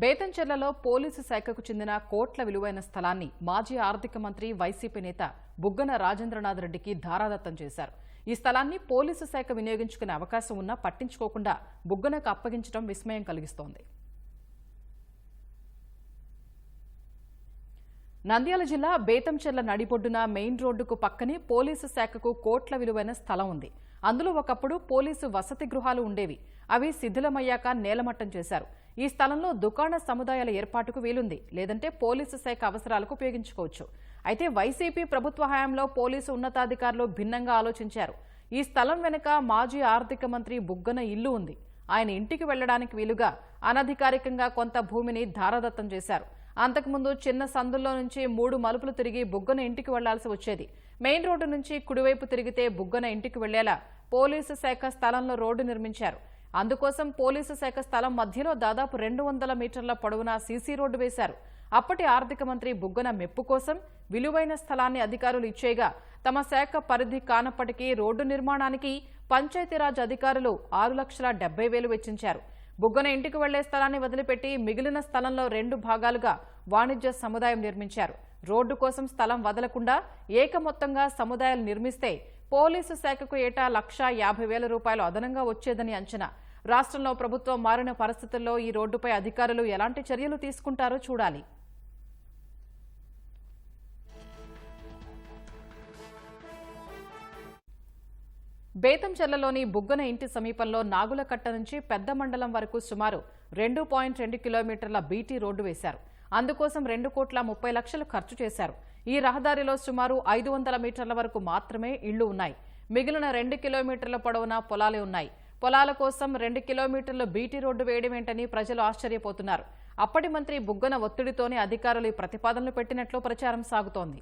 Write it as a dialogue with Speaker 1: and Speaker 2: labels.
Speaker 1: బేతంచెర్లలో police శాఖకు చెందిన కోట్ల విలువైన స్థలాన్ని మాజీ ఆర్థిక మంత్రి వైసీపీ నేత బుగ్గన రాజేంద్రనాథ్ రెడ్డికి ధారాదత్తం చేశారు. ఈ స్థలాన్ని పోలీసు శాఖ వినియోగించుకునే అవకాశం ఉన్నా పట్టించుకోకుండా బుగ్గనకు అప్పగించడం విస్మయం కలిగిస్తోంది. నంద్యాల జిల్లా బేతంచెర్ల నడిబొడ్డున మెయిన్ రోడ్డుకు పక్కనే పోలీసు శాఖకు కోట్ల విలువైన స్థలం ఉంది. అందులో ఒకప్పుడు పోలీసు వసతి గృహాలు ఉండేవి. అవి శిథిలమయ్యాక నేలమట్టం చేశారు. ఈ స్థలంలో దుకాణ సముదాయాల ఏర్పాటుకు వీలుంది. లేదంటే పోలీసు శాఖ అవసరాలకు ఉపయోగించుకోవచ్చు. అయితే వైసీపీ ప్రభుత్వ హయాంలో పోలీసు ఉన్నతాధికారులు భిన్నంగా ఆలోచించారు. ఈ స్థలం వెనుక మాజీ ఆర్థిక మంత్రి బుగ్గన ఇల్లు ఉంది. ఆయన ఇంటికి వెళ్ళడానికి వీలుగా అనధికారికంగా కొంత భూమిని ధారాదత్తం చేశారు. అంతకుముందు చిన్న సందుల్లో నుంచి మూడు మలుపులు తిరిగి బుగ్గన ఇంటికి వెళ్ళాల్సి వచ్చేది. మెయిన్ రోడ్డు నుంచి కుడివైపు తిరిగితే బుగ్గన ఇంటికి వెళ్ళేలా పోలీసు శాఖ స్థలంలో రోడ్డు నిర్మించారు. అందుకోసం పోలీసు శాఖ స్థలం మధ్యలో దాదాపు రెండు వందల మీటర్ల పొడవున సీసీ రోడ్డు వేశారు. అప్పటి ఆర్థిక మంత్రి బుగ్గన మెప్పు కోసం విలువైన స్థలాన్ని అధికారులు ఇచ్చేగా తమ శాఖ పరిధి కానప్పటికీ రోడ్డు నిర్మాణానికి పంచాయతీరాజ్ అధికారులు ఆరు లక్షల డెబ్బై వేలు వెచ్చించారు. బుగ్గన ఇంటికి వెళ్ళే స్థలాన్ని వదిలిపెట్టి మిగిలిన స్థలంలో రెండు భాగాలుగా వాణిజ్య సముదాయం నిర్మించారు. రోడ్డు కోసం స్థలం వదలకుండా ఏకమొత్తంగా సముదాయాలు నిర్మిస్తే పోలీసు శాఖకు ఏటా లక్షా యాభై వేల రూపాయలు అదనంగా వచ్చేదని అంచనా. రాష్ట్రంలో ప్రభుత్వం మారిన పరిస్థితుల్లో ఈ రోడ్డుపై అధికారులు ఎలాంటి చర్యలు తీసుకుంటారో చూడాలి. బేతంచెర్లలోని బుగ్గన ఇంటి సమీపంలో నాగులకట్ట నుంచి పెద్ద మండలం వరకు సుమారు రెండు పాయింట్ రెండు కిలోమీటర్ల బీటీ రోడ్డు వేశారు. అందుకోసం రెండు కోట్ల ముప్పై లక్షలు ఖర్చు చేశారు. ఈ రహదారిలో సుమారు ఐదు వందల మీటర్ల వరకు మాత్రమే ఇళ్ళు ఉన్నాయి. మిగిలిన రెండు కిలోమీటర్ల పొడవున పొలాలే ఉన్నాయి. పొలాల కోసం రెండు కిలోమీటర్లు బీటీ రోడ్డు వేయడమేంటని ప్రజలు ఆశ్చర్యపోతున్నారు. అప్పటి మంత్రి బుగ్గన ఒత్తిడితోనే అధికారులు ఈ ప్రతిపాదనలు పెట్టినట్లు ప్రచారం సాగుతోంది.